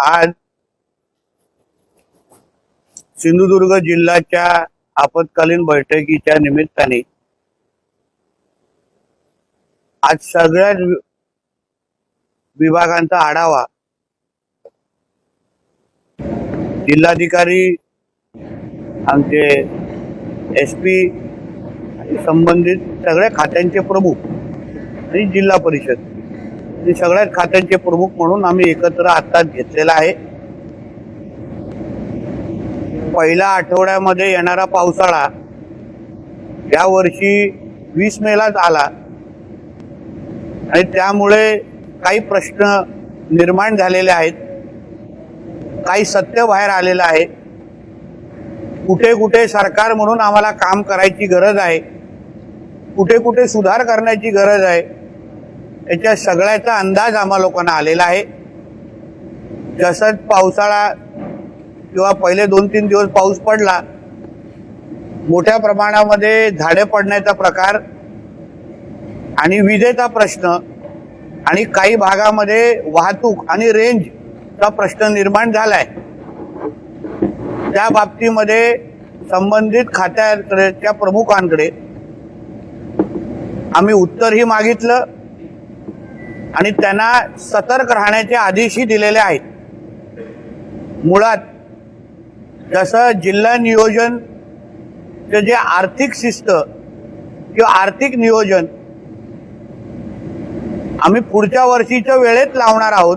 आज सिंधुदुर्ग जिल्ह्याच्या आपत्कालीन बैठकीच्या निमित्ताने आज सगळ्याच विभागांचा आढावा जिल्हाधिकारी आमचे एस पी संबंधित सगळ्या खात्यांचे प्रमुख आणि जिल्हा परिषद. सगळ्याच खात्यांचे प्रमुख म्हणून आम्ही एकत्र हातात घेतलेला आहे. पहिल्या आठवड्यामध्ये येणारा पावसाळा या वर्षी वीस मेलाच आला. आणि त्यामुळे काही प्रश्न निर्माण झालेले आहेत. काही सत्य बाहेर आलेलं आहे. कुठे कुठे सरकार म्हणून आम्हाला काम करायची गरज आहे. कुठे कुठे सुधार करण्याची गरज आहे. याच्या सगळ्याचा अंदाज आम्हा लोकांना आलेला आहे. जसंच पावसाळा किंवा पहिले दोन तीन दिवस पाऊस पडला मोठ्या प्रमाणामध्ये झाडे पडण्याचा प्रकार आणि विजेचा प्रश्न आणि काही भागामध्ये वाहतूक आणि रेंजचा प्रश्न निर्माण झालाय. त्या बाबतीमध्ये संबंधित खात्याकडे त्या प्रमुखांकडे आम्ही उत्तरही मागितलं. आणि त्यांना सतर्क राहण्याचे आदेशही दिलेले आहेत. मुळात जसं जिल्हा नियोजन जे आर्थिक शिस्त किंवा आर्थिक नियोजन आम्ही पुढच्या वर्षीच्या वेळेत लावणार आहोत.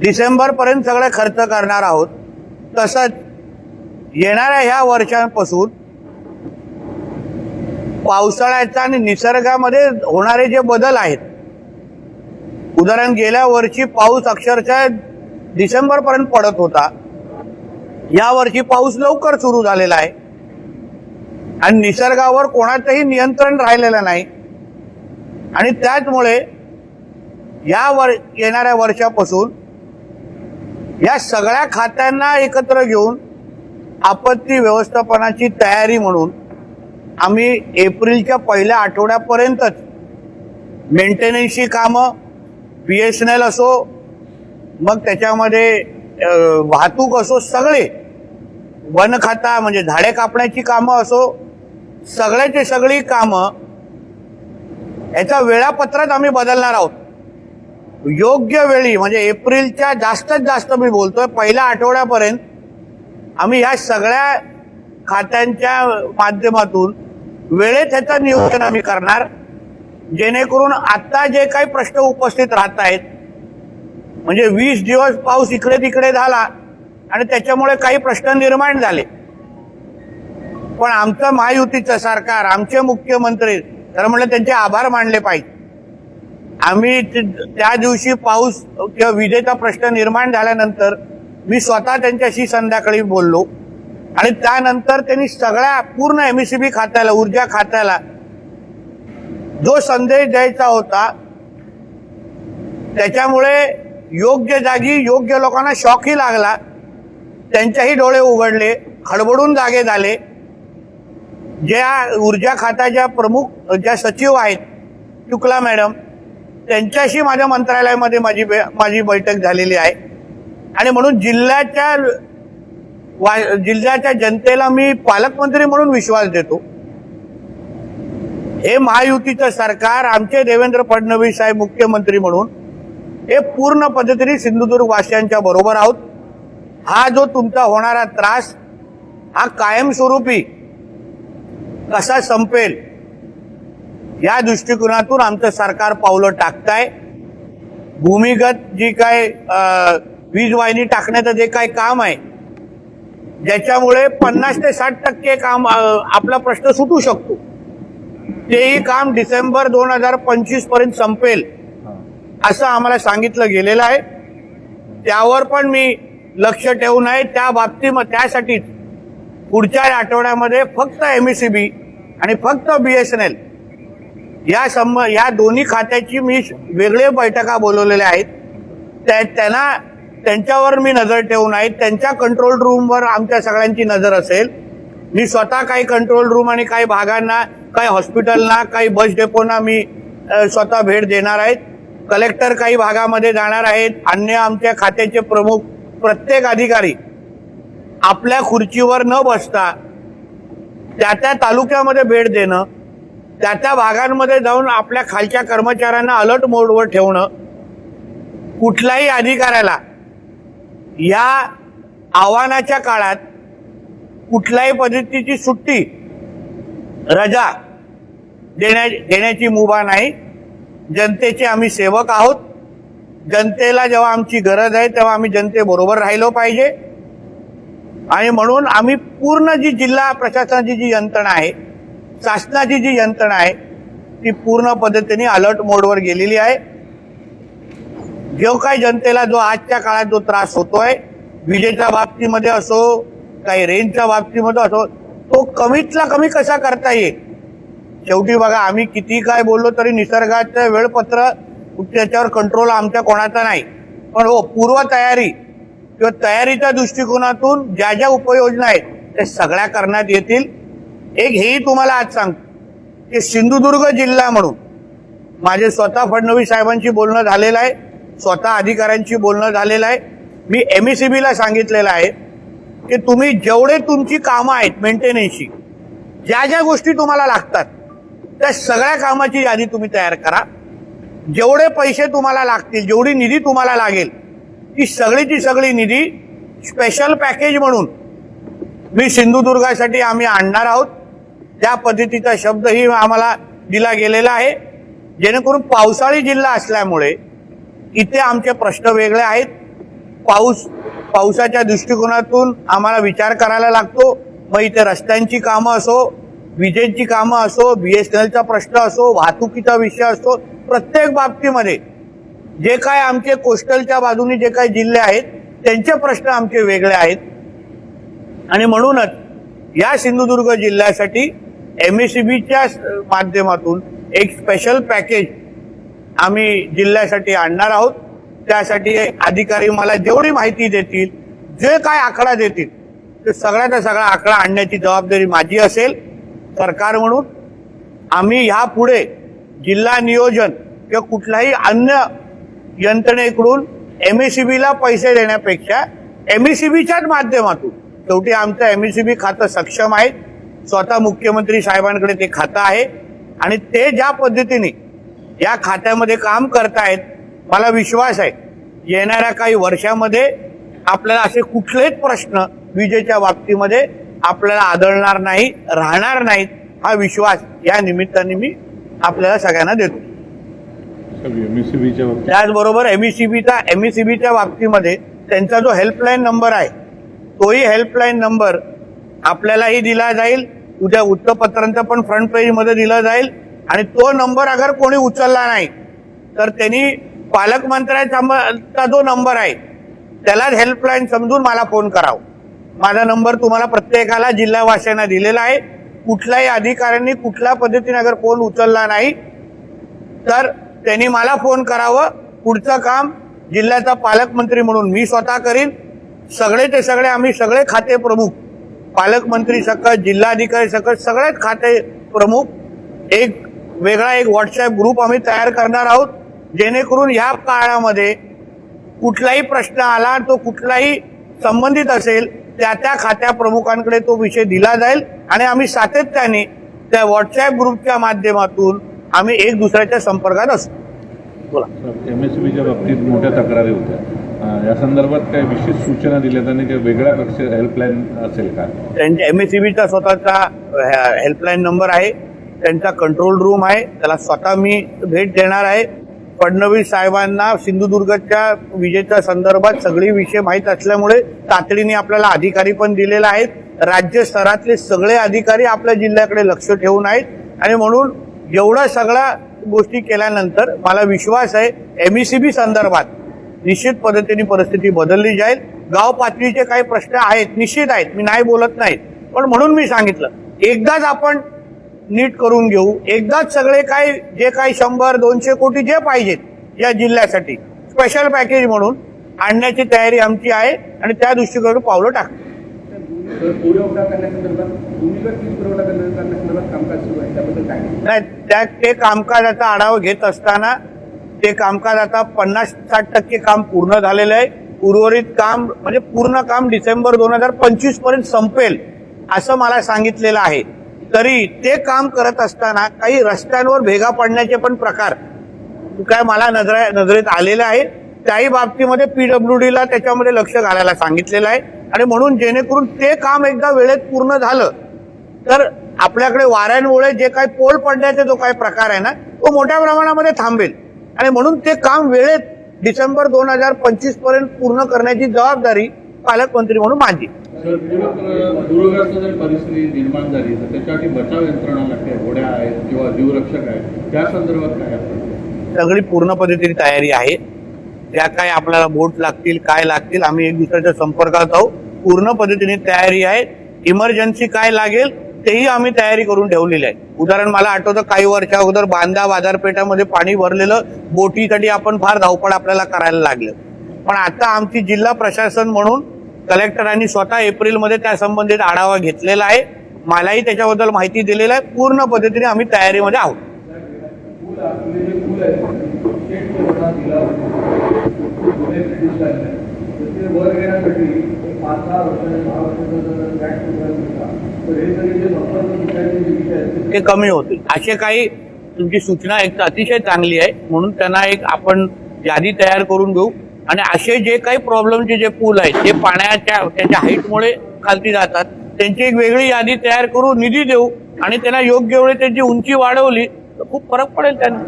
डिसेंबरपर्यंत सगळे खर्च करणार आहोत. तसंच येणाऱ्या ह्या वर्षांपासून पावसाळ्याचा आणि निसर्गामध्ये होणारे जे बदल आहेत उदाहरण गेल्या वर्षी पाऊस अक्षरशः डिसेंबर पर्यंत पडत होता. या वर्षी पाऊस लवकर सुरू झालेला आहे. आणि निसर्गावर कोणाचंही नियंत्रण राहिलेलं नाही. आणि त्याचमुळे या वर येणाऱ्या वर्षापासून या सगळ्या खात्यांना एकत्र घेऊन आपत्ती व्यवस्थापनाची तयारी म्हणून आम्ही एप्रिलच्या पहिल्या आठवड्यापर्यंतच मेंटेनन्सची कामं बी एस एन एल असो मग त्याच्यामध्ये वाहतूक असो सगळे. वन खाता म्हणजे झाडे कापण्याची कामं असो सगळ्याची सगळी कामं याचा वेळापत्रात आम्ही बदलणार आहोत. योग्य वेळी म्हणजे एप्रिलच्या जास्तीत जास्त मी बोलतोय पहिल्या आठवड्यापर्यंत आम्ही ह्या सगळ्या खात्यांच्या माध्यमातून वेळेत ह्याचं नियोजन आम्ही करणार. जेणेकरून आत्ता जे काही प्रश्न उपस्थित राहत आहेत म्हणजे वीस दिवस पाऊस इकडे तिकडे झाला आणि त्याच्यामुळे काही प्रश्न निर्माण झाले. पण आमचं महायुतीचं सरकार आमचे मुख्यमंत्री तर म्हणलं त्यांचे आभार मानले पाहिजे. आम्ही त्या दिवशी पाऊस किंवा विजेचा प्रश्न निर्माण झाल्यानंतर मी स्वतः त्यांच्याशी संध्याकाळी बोललो. आणि त्यानंतर त्यांनी सगळ्या पूर्ण एमएससीबी खात्याला ऊर्जा खात्याला जो संदेश द्यायचा होता त्याच्यामुळे योग्य जागी योग्य लोकांना शॉकही लागला. त्यांच्याही डोळे उघडले खडबडून जागे झाले. ज्या ऊर्जा खात्याच्या प्रमुख ज्या सचिव आहेत शुक्ला मॅडम त्यांच्याशी माझ्या मंत्रालयामध्ये माझी बे- माझी बैठक झालेली आहे. आणि म्हणून जिल्ह्याच्या वा- जिल्ह्याच्या जनतेला मी पालकमंत्री म्हणून विश्वास देतो. हे महायुतीचं सरकार आमचे देवेंद्र फडणवीस साहेब मुख्यमंत्री म्हणून हे पूर्ण पद्धतीने सिंधुदुर्ग वासियांच्या बरोबर आहोत. हा जो तुमचा होणारा त्रास हा कायमस्वरूपी कसा संपेल या दृष्टिकोनातून आमचं सरकार पावलं टाकताय. भूमिगत जी काय वीज वाहिनी टाकण्याचं जे काय काम आहे ज्याच्यामुळे पन्नास ते साठ टक्के काम आपला प्रश्न सुटू शकतो. तेही काम डिसेंबर दोन हजार पंचवीसपर्यंत संपेल असं आम्हाला सांगितलं गेलेलं आहे. त्यावर पण मी लक्ष ठेवून आहे. त्या बाबतीत त्यासाठीच पुढच्या आठवड्यामध्ये फक्त एमएससीबी आणि फक्त बीएसएनएल या संब या दोन्ही खात्याची मी वेगळे बैठका बोलवलेल्या आहेत. त्या त्यांना त्यांच्यावर मी नजर ठेवून आहे. त्यांच्या कंट्रोल रूमवर आमच्या सगळ्यांची नजर असेल. मी स्वतः काही कंट्रोल रूम आणि काही भागांना काही हॉस्पिटलना काही बस डेपोना मी स्वतः भेट देणार आहेत. कलेक्टर काही भागामध्ये जाणार आहेत. अन्य आमच्या खात्याचे प्रमुख प्रत्येक अधिकारी आपल्या खुर्चीवर न बसता त्या त्या तालुक्यामध्ये भेट देणं त्या त्या भागांमध्ये जाऊन आपल्या खालच्या कर्मचाऱ्यांना अलर्ट मोडवर ठेवणं कुठल्याही अधिकाऱ्याला या आव्हानाच्या काळात कुठल्याही पद्धतीची सुट्टी रजा देण्या देण्याची मुभा नाही. जनतेचे आम्ही सेवक आहोत. जनतेला जेव्हा आमची गरज आहे तेव्हा आम्ही जनतेबरोबर राहिलो पाहिजे. आणि म्हणून आम्ही पूर्ण जी जिल्हा प्रशासनाची जी यंत्रणा आहे शासनाची जी यंत्रणा आहे ती पूर्ण पद्धतीने अलर्ट मोडवर गेलेली आहे. जो काही जनतेला जो आजच्या काळात जो त्रास होतोय विजेच्या बाबतीमध्ये असो काही रेंजच्या बाबतीमध्ये असो तो कमीतला कमी कसा करता येईल? शेवटी बघा आम्ही किती काय बोललो तरी निसर्गाचं वेळपत्र त्याच्यावर कंट्रोल आमच्या कोणाचा नाही. पण हो पूर्व तयारी किंवा तयारीच्या दृष्टिकोनातून ज्या ज्या उपाययोजना आहेत त्या सगळ्या करण्यात येतील. एक हेही तुम्हाला आज सांगतो की सिंधुदुर्ग जिल्हा म्हणून माझे स्वतः फडणवीस साहेबांशी बोलणं झालेलं आहे स्वतः अधिकाऱ्यांशी बोलणं झालेलं आहे. मी एम ई सी बीला सांगितलेलं आहे की तुम्ही जेवढे तुमची कामं आहेत मेंटेनन्सची ज्या ज्या गोष्टी तुम्हाला लागतात त्या सगळ्या कामाची यादी तुम्ही तयार करा. जेवढे पैसे तुम्हाला लागतील जेवढी निधी तुम्हाला लागेल ती सगळीची सगळी निधी स्पेशल पॅकेज म्हणून मी सिंधुदुर्गासाठी आम्ही आणणार आहोत. त्या पद्धतीचा शब्दही आम्हाला दिला गेलेला आहे. जेणेकरून पावसाळी जिल्हा असल्यामुळे इथे आमचे प्रश्न वेगळे आहेत. पाऊस पावसाच्या दृष्टिकोनातून आम्हाला विचार करायला लागतो. मग इथे रस्त्यांची कामं असो विजेची कामं असो बी एस एन एलचा प्रश्न असो वाहतुकीचा विषय असो प्रत्येक बाबतीमध्ये जे काय आमचे कोस्टलच्या बाजूने जे काही जिल्हे आहेत त्यांचे प्रश्न आमचे वेगळे आहेत. आणि म्हणूनच या सिंधुदुर्ग जिल्ह्यासाठी एम एस सी बीच्या माध्यमातून एक स्पेशल पॅकेज आम्ही जिल्ह्यासाठी आणणार आहोत. त्यासाठी अधिकारी मला जेवढी माहिती देतील जे काय आकडा देतील ते सगळ्याचा सगळा आकडा आणण्याची जबाबदारी माझी असेल. सरकार म्हणून आम्ही ह्या पुढे जिल्हा नियोजन किंवा कुठल्याही अन्य यंत्रणेकडून एम एस सी बीला पैसे देण्यापेक्षा एम एस सी बीच्याच माध्यमातून शेवटी आमचं एम एस सी बी खातं सक्षम आहे. स्वतः मुख्यमंत्री साहेबांकडे ते खातं आहे. आणि ते ज्या पद्धतीने या खात्यामध्ये काम करतायत मला विश्वास आहे येणाऱ्या काही वर्षामध्ये आपल्याला असे कुठलेच प्रश्न विजेच्या बाबतीमध्ये आपल्याला आढळणार नाही राहणार नाहीत हा विश्वास या निमित्ताने मी आपल्याला सगळ्यांना देतो. बाबतीत? त्याचबरोबर E एमईसीबीचा एमईसीबीच्या बाबतीमध्ये त्यांचा जो हेल्पलाईन नंबर आहे तोही हेल्पलाईन नंबर आपल्यालाही दिला जाईल उद्या वृत्तपत्रांचा पण फ्रंट पेजमध्ये दिला जाईल आणि तो नंबर अगर कोणी उचलला नाही तर त्यांनी पालकमंत्र्याचा जो नंबर आहे त्याला हेल्पलाईन समजून मला फोन करावं. माझा नंबर तुम्हाला प्रत्येकाला जिल्हावासियांना दिलेला आहे. कुठल्याही अधिकाऱ्यांनी कुठल्या पद्धतीने अगर फोन उचलला नाही तर त्यांनी मला फोन करावं. पुढचं काम जिल्ह्याचा पालकमंत्री म्हणून मी स्वतः करीन. सगळे ते सगळे आम्ही सगळे खाते प्रमुख पालकमंत्री सकट जिल्हाधिकारी सकट सगळेच खाते प्रमुख. एक वेगळा एक व्हॉट्सअप ग्रुप आम्ही तयार करणार आहोत. जेणेकरून ह्या काळामध्ये कुठलाही प्रश्न आला तो कुठलाही संबंधित असेल त्या त्या खात्या प्रमुखांकडे तो विषय दिला जाईल. आणि आम्ही सातत्याने त्या व्हॉट्सअप ग्रुपच्या माध्यमातून आम्ही एक दुसऱ्याच्या संपर्कात असतो बोला. एमएससीबीच्या बाबतीत मोठ्या तक्रारी होत्या. या संदर्भात काही विशेष सूचना दिल्या त्यांनी काही वेगळ्या कक्ष हेल्पलाईन असेल का? त्यांच्या एम एस चा स्वतःचा हेल्पलाईन नंबर आहे. त्यांचा कंट्रोल रूम आहे. त्याला स्वतः मी भेट देणार आहे. फडणवीस साहेबांना सिंधुदुर्गच्या विजेच्या संदर्भात सगळी विषय माहीत असल्यामुळे तातडीने आपल्याला अधिकारी पण दिलेला आहेत. राज्य स्तरातले सगळे अधिकारी आपल्या जिल्ह्याकडे लक्ष ठेवून आहेत. आणि म्हणून एवढा सगळ्या गोष्टी केल्यानंतर मला विश्वास आहे एम बी सी बी संदर्भात निश्चित पद्धतीने परिस्थिती बदलली जाईल. गाव पातळीचे काही प्रश्न आहेत निश्चित आहेत. मी नाही बोलत नाही पण म्हणून मी सांगितलं एकदाच आपण नीट करून घेऊ. एकदाच सगळे काय जे काही शंभर दोनशे कोटी जे पाहिजेत या जिल्ह्यासाठी स्पेशल पॅकेज म्हणून आणण्याची तयारी आमची आहे आणि त्या दृष्टीकडून पावलं टाक. नाही त्या ते कामकाजाचा आढावा घेत असताना ते कामकाज आता पन्नास साठ टक्के काम पूर्ण झालेलं आहे. उर्वरित काम म्हणजे पूर्ण काम डिसेंबर दोन हजार पंचवीसपर्यंत संपेल असं मला सांगितलेलं आहे. तरी ते काम करत असताना काही रस्त्यांवर भेगा पडण्याचे पण प्रकार काय मला नजरा नजरेत आलेले आहे त्याही बाबतीमध्ये पीडब्ल्यू डीला त्याच्यामध्ये लक्ष घालायला सांगितलेलं आहे. आणि म्हणून जेणेकरून ते काम एकदा वेळेत पूर्ण झालं तर आपल्याकडे वाऱ्यांमुळे जे काही पोल पडण्याचे जो काही प्रकार आहे ना तो मोठ्या प्रमाणामध्ये थांबेल. आणि म्हणून ते काम वेळेत डिसेंबर दोन हजार पंचवीसपर्यंत पूर्ण करण्याची जबाबदारी पालकमंत्री म्हणून माझी सर पूर- पूरग्रस्त जर परिस्थिती निर्माण झाली तर त्याच्यासाठी बचाव यंत्रणा लागते घोड्या आहेत किंवा जीवरक्षक आहेत त्या संदर्भात काय आपण सगळी पूर्ण पद्धतीने तयारी आहे. ज्या काय आपल्याला बोट लागतील काय लागतील आम्ही एक दुसऱ्याच्या संपर्कात आहोत पूर्ण पद्धतीने तयारी आहे. इमर्जन्सी काय लागेल तेही आम्ही तयारी करून ठेवलेली आहे. उदाहरण मला आठवतं काही वर्षा अगोदर बांधा बाजारपेठामध्ये पाणी भरलेलं बोटीसाठी आपण फार धावपळ आपल्याला करायला लागलं. पण आता आमची जिल्हा प्रशासन म्हणून कलेक्टरांनी स्वतः एप्रिलमध्ये त्या संबंधित आढावा घेतलेला आहे. मलाही त्याच्याबद्दल माहिती दिलेली आहे. पूर्ण पद्धतीने आम्ही तयारीमध्ये आहोत. ते कमी होतील. असे काही तुमची सूचना एक तर अतिशय चांगली आहे. म्हणून त्यांना एक आपण यादी तयार करून घेऊ आणि असे जे काही प्रॉब्लेमचे जे पूल आहेत जे पाण्याच्या त्याच्या हाईटमुळे खालती जातात त्यांची एक वेगळी यादी तयार करू निधी देऊ आणि त्यांना योग्य वेळी त्यांची उंची वाढवली तर खूप फरक पडेल त्यांना.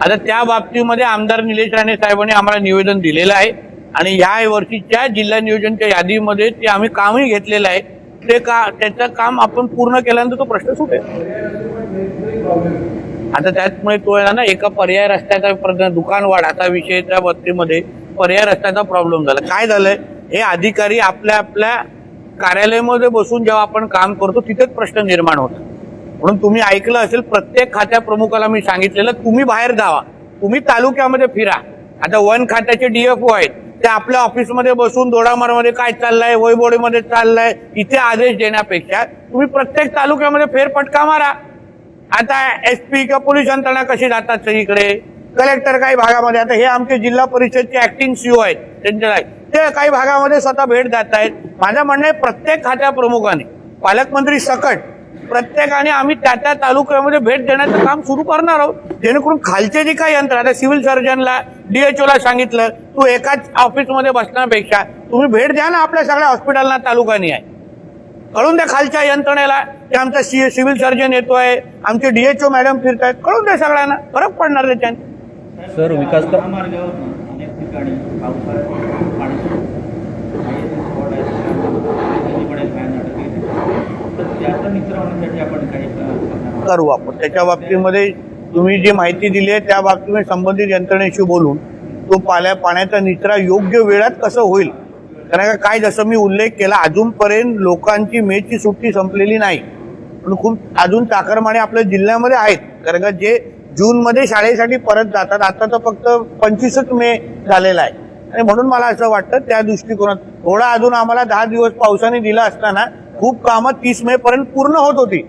आता आता त्या बाबतीमध्ये आमदार निलेश राणे साहेबांनी आम्हाला निवेदन दिलेलं आहे आणि ह्या वर्षीच्या जिल्हा नियोजनच्या यादीमध्ये ते आम्ही कामही घेतलेलं आहे ते का त्याचं काम आपण पूर्ण केल्यानंतर तो प्रश्न सुटेल. आता त्याचमुळे तो आहे ना एका पर्याय रस्त्याचा प्रश्न दुकानवाढ आता विषय त्या बाबतीमध्ये पर्याय रस्त्याचा प्रॉब्लेम झाला. काय झालंय? हे अधिकारी आपल्या आपल्या कार्यालयामध्ये बसून जेव्हा आपण काम करतो तिथेच प्रश्न निर्माण होतात. म्हणून तुम्ही ऐकलं असेल प्रत्येक खात्या प्रमुखाला मी सांगितलेलं तुम्ही बाहेर जावा. तुम्ही तालुक्यामध्ये फिरा. आता वन खात्याचे डीएफओ आहेत. ते आपल्या ऑफिसमध्ये बसून दोडामारमध्ये काय चाललंय वैबोडीमध्ये चाललंय इथे आदेश देण्यापेक्षा तुम्ही प्रत्येक तालुक्यामध्ये फेरफटका मारा. आता एस पी किंवा पोलीस यंत्रणा कशी जातात सगळीकडे? कलेक्टर काही भागामध्ये आता हे आमचे जिल्हा परिषदचे ऍक्टिंग सीओ आहेत त्यांच्या ते काही भागामध्ये स्वतः भेट जात आहेत. माझं म्हणणं आहे प्रत्येक खात्या प्रमुखाने पालकमंत्री सकट प्रत्येकाने आम्ही त्या त्या तालुक्यामध्ये भेट देण्याचं काम सुरू करणार आहोत. जेणेकरून खालचे जे काही यंत्र आता सिव्हिल सर्जनला डीएचओला सांगितलं तू एकाच ऑफिसमध्ये बसण्यापेक्षा तुम्ही भेट द्या ना आपल्या सगळ्या हॉस्पिटलना तालुकानी आहे. कळून द्या खालच्या यंत्रणेला की आमचा सी सिव्हिल सर्जन येतोय आमचे डीएचओ मॅडम फिरतायत. कळून द्या सगळ्यांना. फरक पडणार त्याच्याने सर विकास आहेत येते करू आपण. त्याच्या बाबतीमध्ये तुम्ही जी माहिती दिली आहे त्या बाबतीमध्ये संबंधित यंत्रणेशी बोलून तो पाल्या पाण्याचा निचरा योग्य वेळात कसं होईल कारण का काय जसं मी उल्लेख केला अजूनपर्यंत लोकांची मेची सुट्टी संपलेली नाही. पण खूप अजून चाकरमाने आपल्या जिल्ह्यामध्ये आहेत. कारण का जे जूनमध्ये शाळेसाठी परत जातात आता तर फक्त पंचवीसच मे झालेला आहे. आणि म्हणून मला असं वाटतं त्या दृष्टिकोनात थोडा अजून आम्हाला दहा दिवस पावसाने दिला असताना खूप कामं तीस मे पर्यंत पूर्ण होत होती.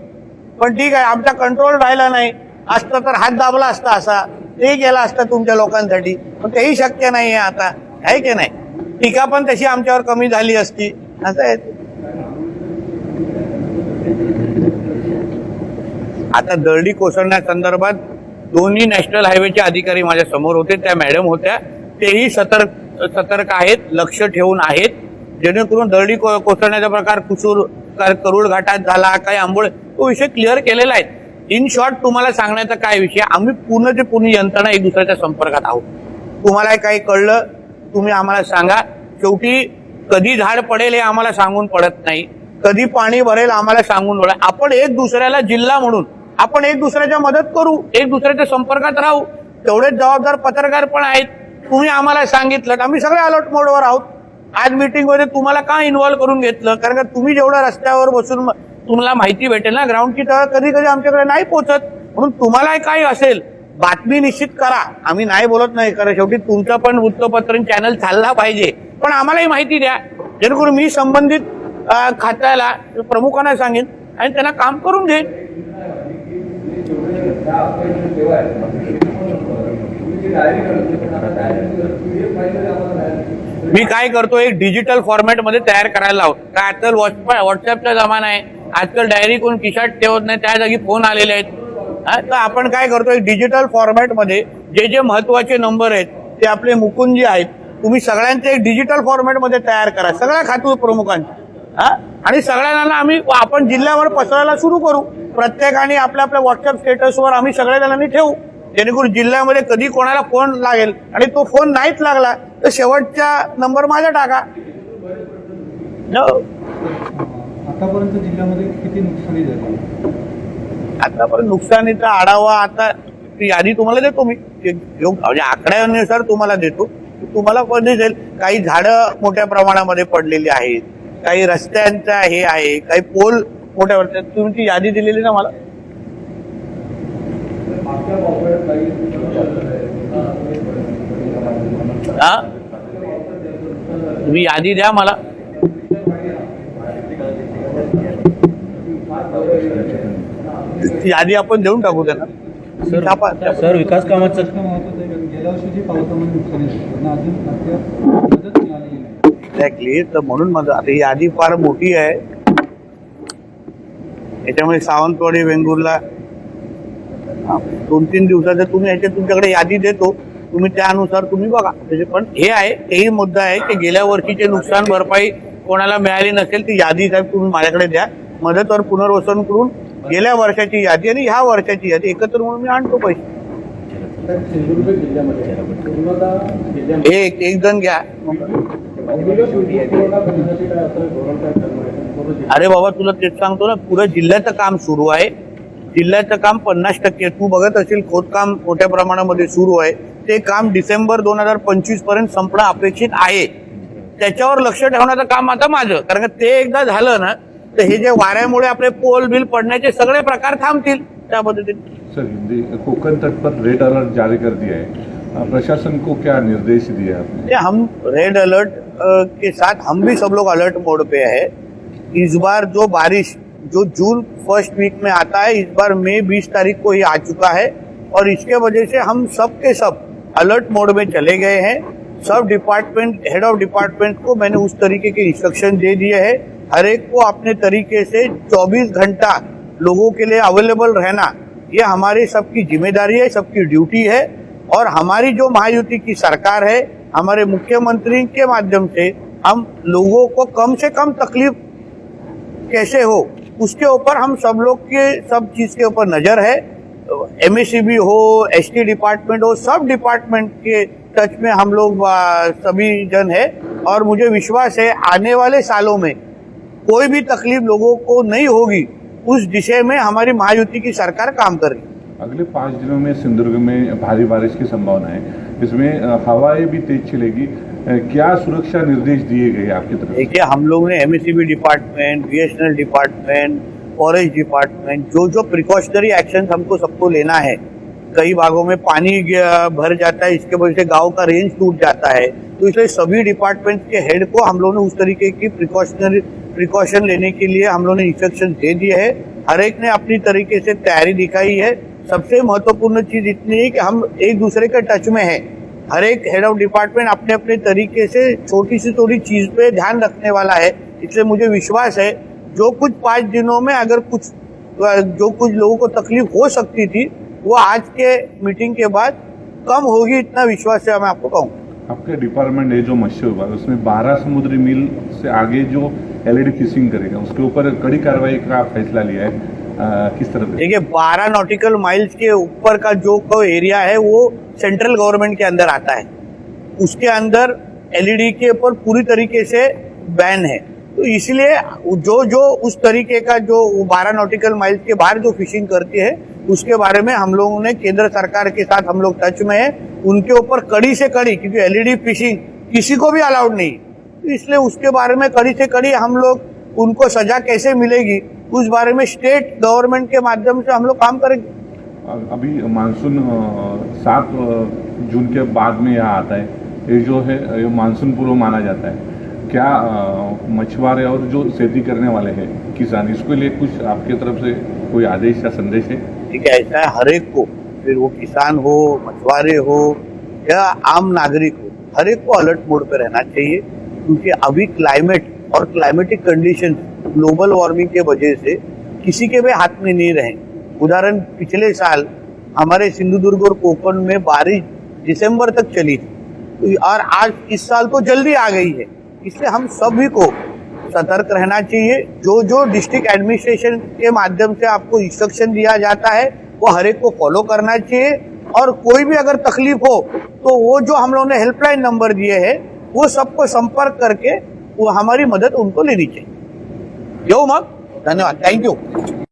पण ठीक आहे आमचा कंट्रोल राहिला नाही. असता तर हात दाबला असता असा. ते गेला असता तुमच्या लोकांसाठी. पण तेही शक्य नाही आहे आता. आहे की नाही? टीका पण तशी आमच्यावर कमी झाली असती. असं आहे. आता दरडी कोसळण्यासंदर्भात दोन्ही नॅशनल हायवेचे अधिकारी माझ्यासमोर होते. त्या मॅडम होत्या. तेही सतर्क सतर्क आहेत लक्ष ठेवून आहेत. जेणेकरून दरडी को- कोसळण्याचा प्रकार कुसूर कर- करुळ घाटात झाला काही आंबोळ तो विषय क्लिअर केलेला आहे. इन शॉर्ट तुम्हाला सांगण्याचा काय विषय आम्ही पूर्ण ते पूर्ण यंत्रणा एक दुसऱ्याच्या संपर्कात आहोत. तुम्हाला काही कळलं तुम्ही आम्हाला सांगा. शेवटी कधी झाड पडेल हे आम्हाला सांगून पडत नाही. कधी पाणी भरेल आम्हाला सांगून पडेल आपण एक दुसऱ्याला जिल्हा म्हणून आपण एक दुसऱ्याच्या मदत करू एक दुसऱ्याच्या संपर्कात राहू. तेवढेच जबाबदार पत्रकार पण आहेत. तुम्ही आम्हाला सांगितलं. आम्ही सगळे अलर्ट मोडवर आहोत. आज मीटिंगमध्ये तुम्हाला का इन्व्हॉल्व करून घेतलं? कारण का तुम्ही जेवढं रस्त्यावर बसून तुम्हाला माहिती भेटेल ना? ग्राउंडची तळ कधी कधी आमच्याकडे नाही पोहोचत म्हणून तुम्हाला काही असेल बातमी निश्चित करा. आम्ही नाही बोलत नाही कारण शेवटी तुमचं पण वृत्तपत्र चॅनल चालला पाहिजे. पण आम्हालाही माहिती द्या. जेणेकरून मी संबंधित खात्याला प्रमुखांना सांगेन आणि त्यांना काम करून देईन. मी काय करतो एक डिजिटल फॉर्मॅटमध्ये तयार करायला लावतो. काय आजकाल व्हॉट्सअप व्हॉट्सअपचा जमाना आहे. आजकाल डायरी कोण किशात ठेवत नाही त्या जागी फोन आलेले आहेत. तर आपण काय करतो एक डिजिटल फॉर्मॅटमध्ये जे जे महत्त्वाचे नंबर आहेत ते आपले मुकुंद जे आहेत तुम्ही सगळ्यांचे एक डिजिटल फॉर्मॅटमध्ये तयार करा. सगळ्या खातू प्रमुखांचे. हा? आणि सगळ्यांना आम्ही आपण जिल्ह्यावर पसरायला सुरू करू. प्रत्येकाने आपल्या आपल्या व्हॉट्सअप स्टेटसवर आम्ही सगळ्या जणांनी ठेवू. जेणेकरून जिल्ह्यामध्ये कधी कोणाला फोन लागेल आणि तो फोन नाहीच लागला तर शेवटचा नंबर माझा टाका. आतापर्यंत जिल्ह्यामध्ये किती नुकसानी झाली? आता पण नुकसानीचा आढावा आता ती यादी तुम्हाला देतो मी. घेऊन- म्हणजे आकड्यानुसार तुम्हाला देतो. तुम्हाला पण दिसेल काही झाडं मोठ्या प्रमाणामध्ये पडलेली आहेत. काही रस्त्यांचा हे आहे काही पोल मोठ्या प्रमाणात तुमची यादी दिलेली ना मला? हा? तुम्ही यादी द्या मला. यादी आपण देऊन टाकू त्यांना. सर विकास कामाचं मदत एक्झॅक्टली तर म्हणून माझं आता ही यादी फार मोठी आहे. याच्यामध्ये सावंतवाडी वेंगुर्ला दोन तीन दिवसाचं तुम्ही याच्यात तुमच्याकडे यादी देतो. तुम्ही त्यानुसार तुम्ही बघा. त्याचे पण हे आहे तेही मुद्दा आहे की गेल्या वर्षीचे नुकसान भरपाई कोणाला मिळाली नसेल ती यादी साहेब तुम्ही माझ्याकडे द्या. मदतवर पुनर्वसन करून गेल्या वर्षाची यादी आणि ह्या वर्षाची यादी एकत्र म्हणून मी आणतो पैसे. एक एक जण घ्या. अरे बाबा तुला तेच सांगतो ना पुरं जिल्ह्याचं काम सुरू आहे. जिल्ह्याचं काम पन्नास टक्के. तू बघत असेल खोदकाम मोठ्या प्रमाणामध्ये सुरू आहे. ते काम डिसेंबर दोन हजार पंचवीसपर्यंत संपणं अपेक्षित आहे. त्याच्यावर लक्ष ठेवण्याचं काम आता माझं. कारण का ते एकदा झालं ना तर हे जे वाऱ्यामुळे आपले पोल बिल पडण्याचे सगळे प्रकार थांबतील त्या पद्धतीने. सर हिंदी कोकण तट पर रेड अलर्ट जारी कर दिया है। प्रशासन को क्या निर्देश दिया आपने? ये हम रेड अलर्ट अ, के साथ हम भी सब लोग अलर्ट मोड पे है। इस बार जो बारिश जो जून फ़र्स्ट वीक में आता है इस बार मई बीस तारीख को ही आ चुका है। और इसके वजह से हम सब के सब अलर्ट मोड में चले गए हैं। सब डिपार्टमेंट हेड ऑफ़ डिपार्टमेंट को मैंने उस तरीके के इंस्ट्रक्शन दे दिए हैं। हर एक को अपने तरीके से 24 घंटा लोगों के लिए अवेलेबल रहना, ये हमारी सबकी ज़िम्मेदारी है, सबकी ड्यूटी है। और हमारी जो महायुति की सरकार है, हमारे मुख्यमंत्री के माध्यम से हम लोगों को कम से कम तकलीफ़ कैसे हो, उसके ऊपर हम सब लोग के, सब चीज़ के ऊपर नज़र है। एमएससीबी हो एसटी डिपार्टमेंट हो, सब डिपार्टमेंट के टच में हम लोग सभी जन है। और मुझे विश्वास है, आने वाले सालों में कोई भी तकलीफ़ लोगों को नहीं होगी उस दिशा में हमारी महायुति की सरकार काम कर रही है। अगले पाँच दिनों में सिंधुदुर्ग में भारी बारिश की संभावना है। इसमें हवाएँ भी तेज चलेगी। क्या सुरक्षा निर्देश दिए गए आपकी तरफ़? देखिए हम लोग ने MSCB department BSNL department forest department जो जो प्रिकॉशनरी एक्शन हमको सबको लेना है कई भागों में पानी भर जाता है इसके वजह से गाँव का रेंज टूट जाता है। तो इसलिए सभी डिपार्टमेंट के हेड को हम लोगों ने उस तरीके की प्रिकॉशनरी प्रिकॉशन लेने के लिए हम लोगों ने इंस्ट्रक्शन दे दिए है। हर एक ने अपनी तरीके से तैयारी दिखाई है। सबसे महत्वपूर्ण चीज़ इतनी है कि हम एक दूसरे के टच में है। हर एक हेड ऑफ़ डिपार्टमेंट अपने अपने तरीके से छोटी सी थोड़ी चीज़ पे ध्यान रखने वाला है। इसलिए मुझे विश्वास है, जो कुछ पाँच दिनों में अगर कुछ, जो कुछ लोगों को तकलीफ़ हो सकती थी, वो आज के मीटिंग के बाद कम होगी, इतना विश्वास है मैं आपको कहूँ। आपका डिपार्टमेंट है जो मत्स्य विभाग उसमें बारह समुद्री मील से आगे जो एलईडी फिशिंग करेगा उसके ऊपर कड़ी कार्रवाई का फैसला लिया है। अ, किस तरह देखिए बारह नॉटिकल माइल्स के ऊपर का जो एरिया है वो सेंट्रल गवर्नमेंट के अंदर आता है। उसके अंदर एलईडी के ऊपर पूरी तरीके से बैन है। तो इसलिए जो जो उस तरीके का जो बारह नॉटिकल माइल्स के बाहर जो फिशिंग करती है उसके बारे में हम लोगों ने केंद्र सरकार के साथ हम लोग टच में है। उनके ऊपर कड़ी से कड़ी, क्योंकि एलईडी फिशिंग किसी को भी अलाउड नहीं। तो इसलिए उसके बारे में कड़ी से कड़ी हम लोग उनको सजा कैसे मिलेगी, उस बारे में स्टेट गवर्नमेंट के माध्यम से हम लोग काम करेंगे। अभी मानसून सात जून के बाद में यहाँ आता है। ये जो है, ये मानसून पूर्व माना जाता है। क्या मछुआरे और जो खेती करने वाले हैं किसान, इसके लिए कुछ आपके तरफ़ से कोई आदेश या संदेश है? ठीक है ऐसा हर एक को, फिर वो किसान हो, मछुआरे हो, या आम नागरिक हो, हर एक को अलर्ट मोड पे रहना चाहिए, क्योंकि अभी क्लाइमेट और क्लाइमेटिक कंडीशन ग्लोबल वार्मिंग के वजह से किसी के भी हाथ में नहीं रहे। उदाहरण, पिछले साल हमारे सिंधुदुर्ग और कोकण में बारिश दिसंबर तक चली थी। और आज इस साल तो जल्दी आ गई है। इसलिए हम सभी को सतर्क रहना चाहिए। जो जो डिस्ट्रिक्ट एडमिनिस्ट्रेशन के माध्यम से आपको इंस्ट्रक्शन दिया जाता है वो हर एक को फॉलो करना चाहिए। और कोई भी अगर तकलीफ़ हो तो वो जो हम लोगों ने हेल्पलाइन नंबर दिए है वो सबको संपर्क करके वो हमारी मदद उनको लेनी चाहिए। यो मग। धन्यवाद। थँक्यू